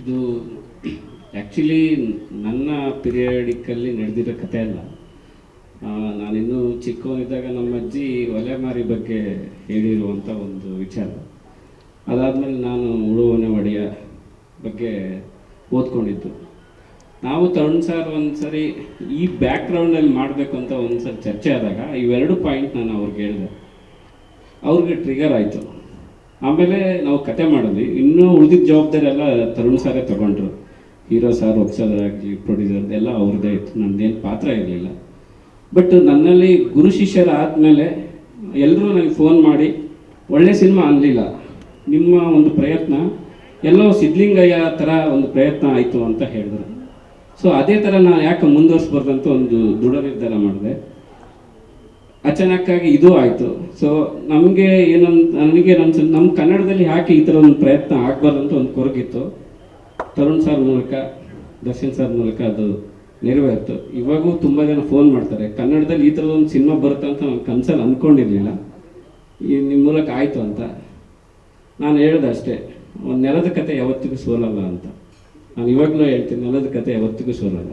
ಇದು ಆ್ಯಕ್ಚುಲಿ ನನ್ನ ಪಿರಿಯಡಿಕಲ್ಲಿ ನಡೆದಿರೋ ಕಥೆ ಅಲ್ಲ. ನಾನಿನ್ನೂ ಚಿಕ್ಕವನಿದ್ದಾಗ ನಮ್ಮ ಅಜ್ಜಿ ಒಲೆಮಾರಿ ಬಗ್ಗೆ ಹೇಳಿರುವಂಥ ಒಂದು ವಿಚಾರ. ಅದಾದಮೇಲೆ ನಾನು ಉಳುವನೆ ಒಡೆಯ ಬಗ್ಗೆ ಓದ್ಕೊಂಡಿದ್ದು. ನಾವು ತರುಣ್ ಸರ್ ಒಂದು ಸರಿ ಈ ಬ್ಯಾಕ್ಗ್ರೌಂಡಲ್ಲಿ ಮಾಡಬೇಕು ಅಂತ ಒಂದು ಸರಿ ಚರ್ಚೆ ಆದಾಗ ಇವೆರಡು ಪಾಯಿಂಟ್ ನಾನು ಅವ್ರಿಗೆ ಹೇಳಿದೆ. ಅವ್ರಿಗೆ ಟ್ರಿಗರ್ ಆಯಿತು. ಆಮೇಲೆ ನಾವು ಕತೆ ಮಾಡಿದ್ವಿ. ಇನ್ನೂ ಉಳಿದಿದ್ದ ಜವಾಬ್ದಾರಿ ಎಲ್ಲ ತರುಣ್ ಸಾರೇ ತಗೊಂಡ್ರು. ಹೀರೋ ಸಾರ್ ಒಪ್ಸೋದಾಗಲಿ ಪ್ರೊಡ್ಯೂಸರ್, ಎಲ್ಲ ಅವ್ರದ್ದೇ ಇತ್ತು. ನನ್ನದೇನು ಪಾತ್ರ ಇರಲಿಲ್ಲ. ಬಟ್ ನನ್ನಲ್ಲಿ ಗುರು ಶಿಷ್ಯರಾದಮೇಲೆ ಎಲ್ಲರೂ ನನಗೆ ಫೋನ್ ಮಾಡಿ, ಒಳ್ಳೆ ಸಿನಿಮಾ ಅನ್ನಲಿಲ್ಲ ನಿಮ್ಮ ಒಂದು ಪ್ರಯತ್ನ, ಎಲ್ಲೋ ಸಿದ್ಲಿಂಗಯ್ಯ ಥರ ಒಂದು ಪ್ರಯತ್ನ ಆಯಿತು ಅಂತ ಹೇಳಿದ್ರು. ಸೊ, ಅದೇ ಥರ ನಾನು ಯಾಕೆ ಮುಂದುವರಿಸ್ಬಾರ್ದಂತ ಒಂದು ದೃಢ ನಿರ್ಧಾರ ಮಾಡಿದೆ. ಅಚಾನಕ್ಕಾಗಿ ಇದು ಆಯಿತು. ಸೊ ನಮಗೆ ಏನಂತ ನನಗೆ ನನ್ನ ನಮ್ಮ ಕನ್ನಡದಲ್ಲಿ ಯಾಕೆ ಈ ಥರ ಒಂದು ಪ್ರಯತ್ನ ಆಗಬಾರ್ದು ಅಂತ ಒಂದು ಕೊರಗಿತ್ತು. ತರುಣ್ ಸರ್ ಮೂಲಕ, ದರ್ಶನ್ ಸರ್ ಮೂಲಕ ಅದು ನೆರವೇರಿತು ಇವಾಗೂ ತುಂಬ ಜನ ಫೋನ್ ಮಾಡ್ತಾರೆ. ಕನ್ನಡದಲ್ಲಿ ಈ ಥರದ ಒಂದು ಸಿನಿಮಾ ಬರುತ್ತೆ ಅಂತ ನಾನು ಕನ್ಸಲ್ಲಿ ಅಂದ್ಕೊಂಡಿರಲಿಲ್ಲ ಈ ನಿಮ್ಮ ಮೂಲಕ ಆಯಿತು ಅಂತ. ನಾನು ಹೇಳ್ದೆ ಅಷ್ಟೇ, ಒಂದು ನೆಲದ ಕತೆ ಯಾವತ್ತಿಗೂ ಸೋಲಲ್ಲ ಅಂತ. ನಾನು ಇವಾಗಲೂ ಹೇಳ್ತೀನಿ, ನೆಲದ ಕತೆ ಯಾವತ್ತಿಗೂ ಸೋಲಲ್ಲ.